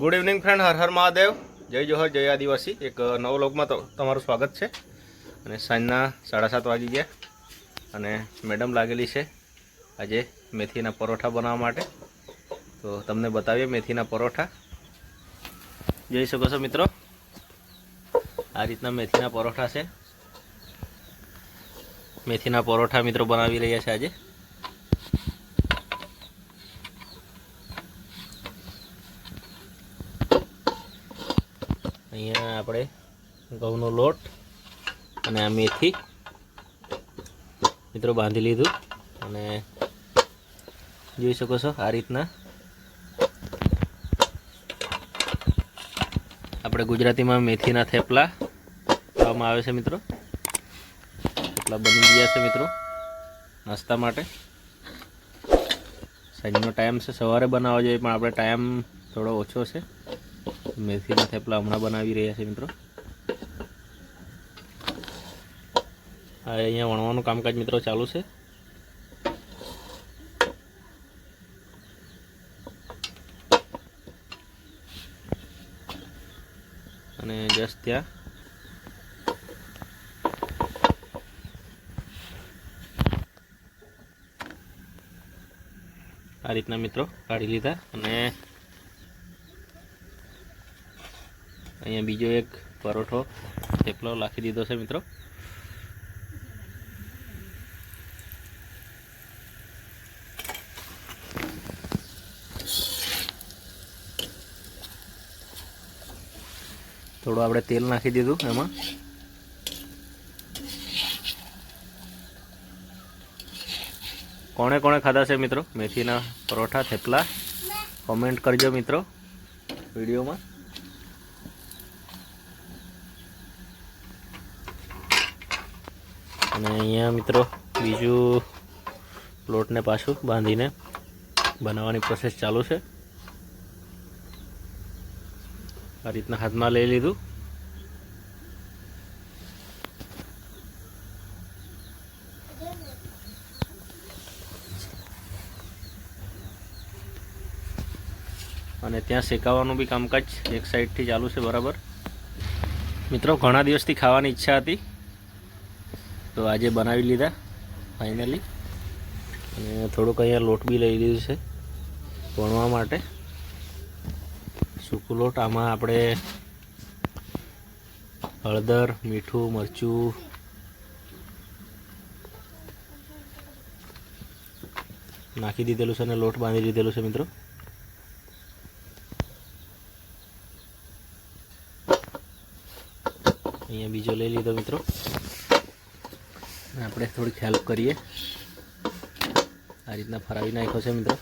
Good evening friend Har Har Mahadev જય જોહર જય આદિવાસી એક નવો લોગમાં તમારું સ્વાગત છે. અને સાંજના સાડા સાત વાગી ગયા. અને મેડમ લાગેલી છે આજે મેથીના પરોઠા બનાવવા માટે. તો તમને બતાવીએ મેથીના પરોઠા. જોઈ શકો છો મિત્રો. આ રીતના મેથીના પરોઠા છે. મેથીના પરોઠા મિત્રો બનાવી રહ્યા છે આજે અહીંયા આપણે ઘઉંનો લોટ અને આ મેથી. મિત્રો બાંધી લીધું. અને જોઈ શકો છો આ રીતના. આપણે ગુજરાતીમાં મેથીના થેપલા ખાવામાં આવે છે, મિત્રો. થેપલા બની ગયા છે, મિત્રો. નાસ્તા માટે. સાંજનો ટાઈમ છે, સવારે બનાવવા જોઈએ, પણ આપણે ટાઈમ થોડો ઓછો છે. મેથીના થેપલા હમણાં બનાવી રહ્યા છે, મિત્રો. અહીંયા વણવાનું કામકાજ મિત્રો ચાલુ છે. અને જસ્ટ ત્યાં. આ રીતના મિત્રો કાઢી લીધા અને અહીંયા બીજો એક પરોઠો થેપલો લાખી દીધો છે મિત્રો. થોડું આપણે તેલ નાખી દીધું એમાં. કોણે કોણે ખાધા છે મિત્રો? મેથીના પરોઠા, થેપલા. કોમેન્ટ કરજો મિત્રો વિડીયોમાં. અને અહીંયા મિત્રો બીજું પ્લોટને પાછું બાંધીને બનાવવાની પ્રોસેસ ચાલુ છે. આ રીતના હાથમાં લઈ લીધું અને ત્યાં શેકાવાનું બી કામકાજ એક સાઈડથી ચાલુ છે બરાબર. મિત્રો, ઘણા દિવસથી ખાવાની ઈચ્છા હતી. તો આજે બનાવી લીધા ફાઇનલી અને થોડુંક અહીંયા લોટ બી લઈ લીધું છે, વણવા માટે. સૂકું લોટ આમાં આપણે હળદર, મીઠું, મરચું, નાખી દીધેલું છે અને લોટ બાંધી દીધેલું છે મિત્રો. અહીંયા બીજો લઈ લીધો મિત્રો. આપણે થોડીક હેલ્પ કરીએ. આ રીતના ફરાવી નાખ્યો છે મિત્રો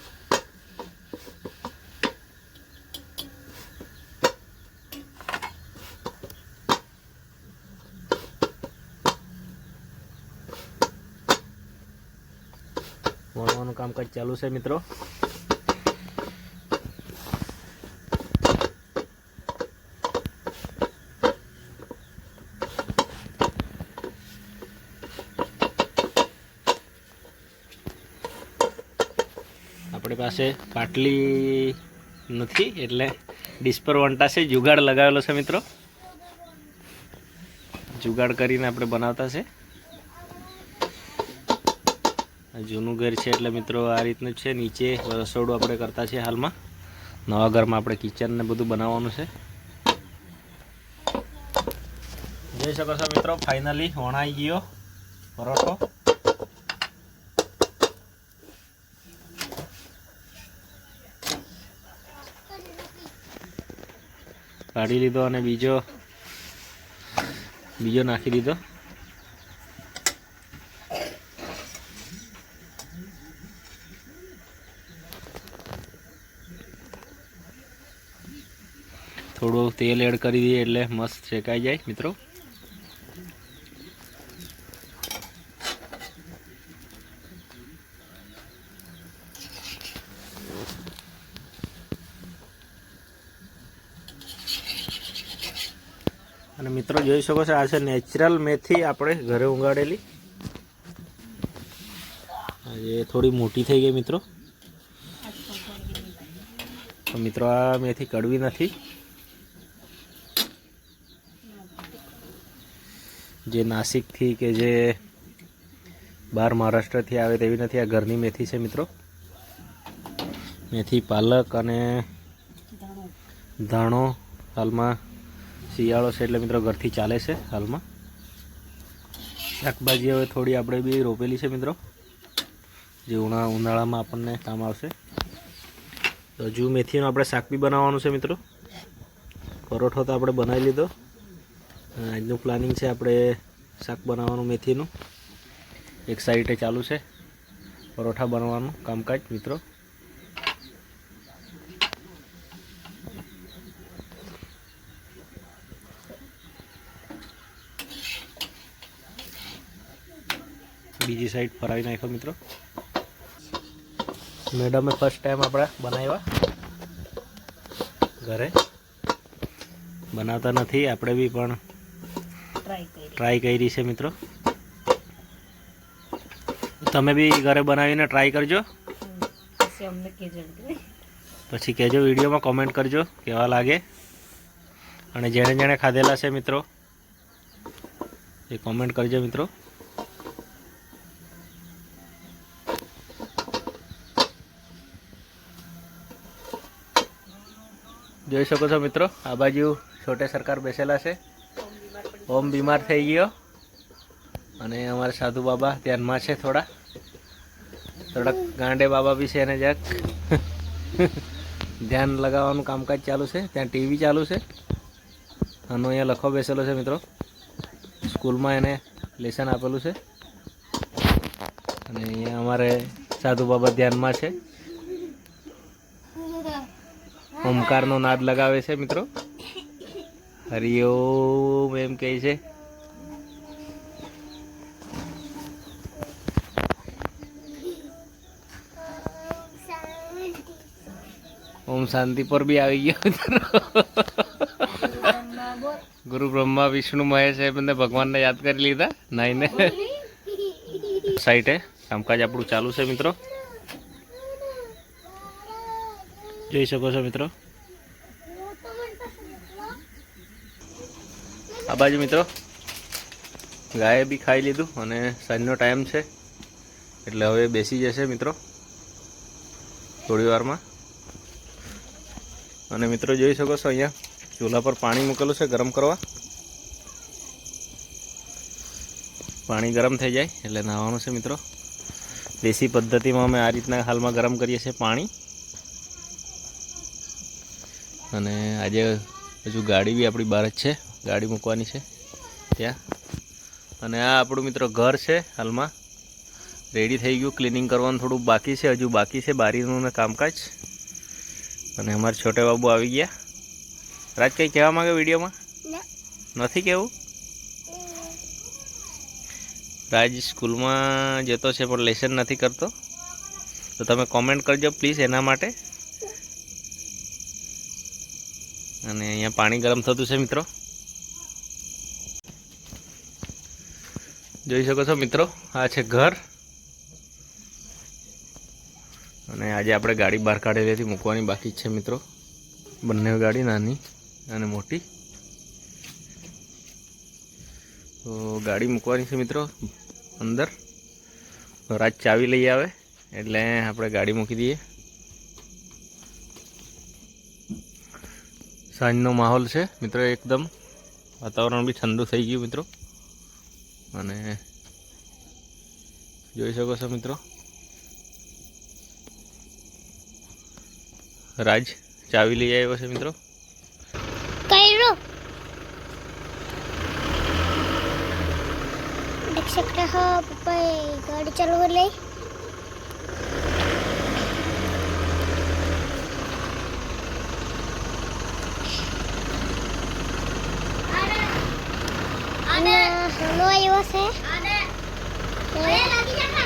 વણવાનું કામકાજ ચાલુ છે, મિત્રો. આપણી પાસે પાટલી નથી, એટલે ડીશ પર વંટા છે. જુગાડ લગાવેલો છે, મિત્રો. જુગાડ કરીને આપણે બનાવતા છે. જૂનું ઘર છે એટલે મિત્રો આ રીતનું છે. નીચે રસોડું આપણે કરતા છીએ હાલમાં. નવા ઘરમાં આપણે કિચન ને બધું બનાવવાનું છે. જોઈ શકો છો મિત્રો ફાઇનલી વણાઈ ગયો પરોઠો. કાઢી લીધો અને બીજો બીજો નાખી દીધો. થોડું તેલ એડ કરી દઈએ એટલે મસ્ત શેકાઈ જાય, મિત્રો. અને મિત્રો, જોઈ શકો છો, આ છે નેચરલ મેથી આપણે ઘરે ઉગાડેલી. એ થોડી મોટી થઈ ગઈ, મિત્રો. મિત્રો, આ મેથી કડવી નથી. જે નાસિકથી કે જે બહાર મહારાષ્ટ્રથી આવે તેવી નથી. આ ઘરની મેથી છે મિત્રો. મેથી, પાલક અને ધાણો હાલમાં શિયાળો છે એટલે મિત્રો ઘરથી ચાલે છે હાલમાં. શાકભાજી હવે થોડી આપણે બી રોપેલી છે મિત્રો. જે ઉના ઉનાળામાં આપણને કામ આવશે. તો હજુ મેથીનું આપણે શાક બી બનાવવાનું છે મિત્રો. પરોઠો તો આપણે બનાવી લીધો. આજનું પ્લાનિંગ છે આપણે શાક બનાવવાનું, મેથીનું. એક સાઈડે ચાલુ છે, પરોઠા બનાવવાનું કામકાજ, મિત્રો. બીજી સાઈડ ફરાવી નાખ્યો, મિત્રો. મેડમે ફર્સ્ટ ટાઈમ આપણે બનાવ્યા. ઘરે. બનાવતા નથી, આપણે બી પણ ટ્રાય કરી છે મિત્રો. તમે બી ઘરે બનાવીને ટ્રાય કરજો. પછી કહેજો પછી કહેજો વિડીયોમાં કોમેન્ટ કરજો કેવા લાગે. અને જેણે જેણે ખાધેલા છે મિત્રો એ કોમેન્ટ કરજો મિત્રો. જોઈ શકો છો મિત્રો આ બાજુ છોટે સરકાર બેસેલા છે. ઓમ બીમાર થઈ ગયો. અને અમારા સાધુ બાબા ધ્યાનમાં છે થોડા. થોડાક ગાંડે બાબા બી છે એને જરાક. ધ્યાન લગાવવાનું કામકાજ ચાલુ છે. ત્યાં ટીવી ચાલુ છે. આનો અહીંયા લખો બેસેલો છે મિત્રો. સ્કૂલમાં એને લેસન આપેલું છે. અને અહીંયા અમારે સાધુ બાબા ધ્યાનમાં છે. ઓમકારનો નાદ લગાવે છે મિત્રો. હરિઓમ એમ કહે છે. ઓમ શાંતિ પર બી આવી ગયો ગુરુ બ્રહ્મા, વિષ્ણુ, મહેશ એ બંને ભગવાનને યાદ કરી લીધા નાઈને. સાઈટે. કામકાજ આપણું ચાલુ છે, મિત્રો. જોઈ શકો છો, મિત્રો. આ બાજુ મિત્રો, ગાયે બી ખાઈ લીધું અને સાંજનો ટાઈમ છે. એટલે હવે બેસી જશે મિત્રો, થોડી વારમાં. અને મિત્રો જોઈ શકો છો અહીંયા, ચૂલા પર પાણી મૂકેલું છે ગરમ કરવા. પાણી ગરમ થઈ જાય એટલે નાહવાનું છે મિત્રો. દેશી પદ્ધતિમાં અમે આ રીતના હાલમાં ગરમ કરીએ છીએ પાણી. અને આજે હજુ ગાડી બી આપણી બહાર જ છે. ગાડી મૂકવાની છે ત્યાં. અને આ આપણું મિત્રો ઘર છે હાલમાં. રેડી થઈ ગયું ક્લિનિંગ કરવાનું થોડું બાકી છે હજુ બાકી છે બારીનું ને કામકાજ. અને અમારા છોટે બાબુ આવી ગયા. રાજ કંઈ કહેવા માંગે વિડીયોમાં? નથી કહેવું? રાજ સ્કૂલમાં જતો છે પણ લેસન નથી કરતો. તો તમે કોમેન્ટ કરજો પ્લીઝ એના માટે. અને અહીંયા પાણી ગરમ થતું છે મિત્રો. જોઈ શકો છો મિત્રો, આ છે ઘર. અને આજે આપણે ગાડી બહાર કાઢેલી હતી, મૂકવાની બાકી છે મિત્રો. બંને ગાડી નાની અને મોટી. તો ગાડી મૂકવાની છે મિત્રો, અંદર. રાત ચાવી લઈ આવે, એટલે આપણે ગાડી મૂકી દઈએ. સાંજનો માહોલ છે, મિત્રો, એકદમ. વાતાવરણ બી ઠંડુ થઈ ગયું, મિત્રો. અને જોઈ શકો છો મિત્રો રાજ ચાવી લઈ આવ્યો છે મિત્રો કર્યું દેખ सकते हो पप्पा गाड़ी चालू कर は言わせあれあれ。じゃ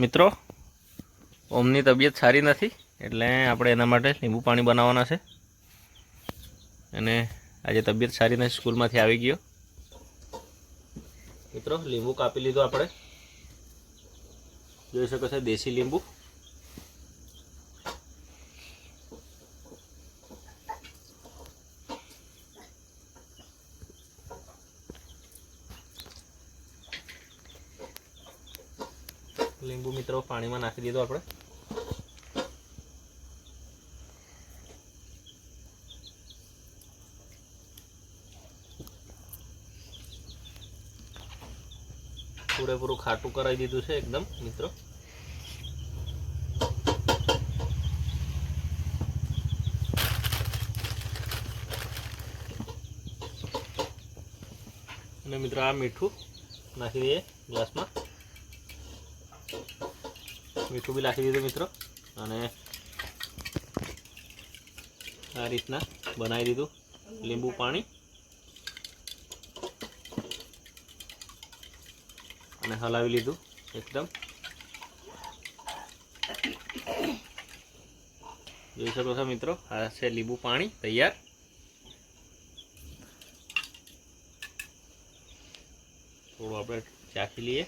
મિત્રો, ઓમની તબિયત સારી નથી, એટલે આપણે એના માટે લીંબુ પાણી બનાવવાના છે. અને આજે તબિયત સારી નથી, સ્કૂલમાંથી આવી ગયો. મિત્રો, લીંબુ કાપી લીધું આપણે. જોઈ શકો છો, દેશી લીંબુ. લીંબુ મિત્રો પાણીમાં નાખી દીધો આપણે. પૂરેપૂરું ખાટું કરાવી દીધું છે એકદમ, મિત્રો. અને મિત્રો આ મીઠું નાખી દઈએ ગ્લાસમાં. મીઠું બી નાખી દીધું મિત્રો. અને આ રીતના બનાવી દીધું લીંબુ પાણી. અને હલાવી લીધું એકદમ. જોઈ શકો છો મિત્રો, આ છે લીંબુ પાણી તૈયાર. થોડું આપણે ચાખી લઈએ.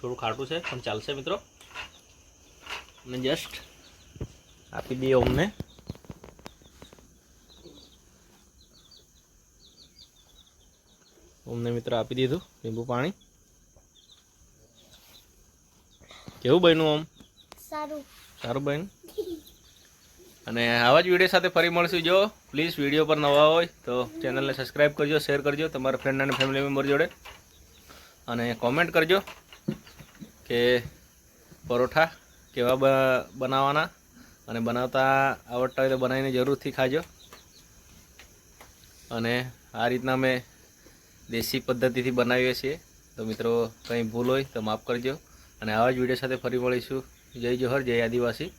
થોડું ખાટું છે પણ ચાલશે મિત્રો. અને જસ્ટ આપી દઈએ અમને અમને મિત્રો આપી દીધું લીંબુ પાણી. કેવું બન્યું ઓમ? સારું. સારું બન્યું? અને આવા જ વીડિયો સાથે ફરી મળશું. જો પ્લીઝ વીડિયો પર નવા હોય તો ચેનલને સબસ્ક્રાઈબ કરજો શેર કરજો તમારા ફ્રેન્ડ અને ફેમિલી મેમ્બર જોડે. અને કોમેન્ટ કરજો. કે પરોઠા કેવા બનાવવાના અને બનાવતા આવડતા હોય તો બનાવીને જરૂરથી ખાજો. અને આ રીતના અમે દેશી પદ્ધતિથી બનાવીએ છીએ. તો મિત્રો કંઈ ભૂલ હોય તો માફ કરજો. અને આવા જ વીડિયો સાથે ફરી મળીશું. જય જોહર, જય આદિવાસી.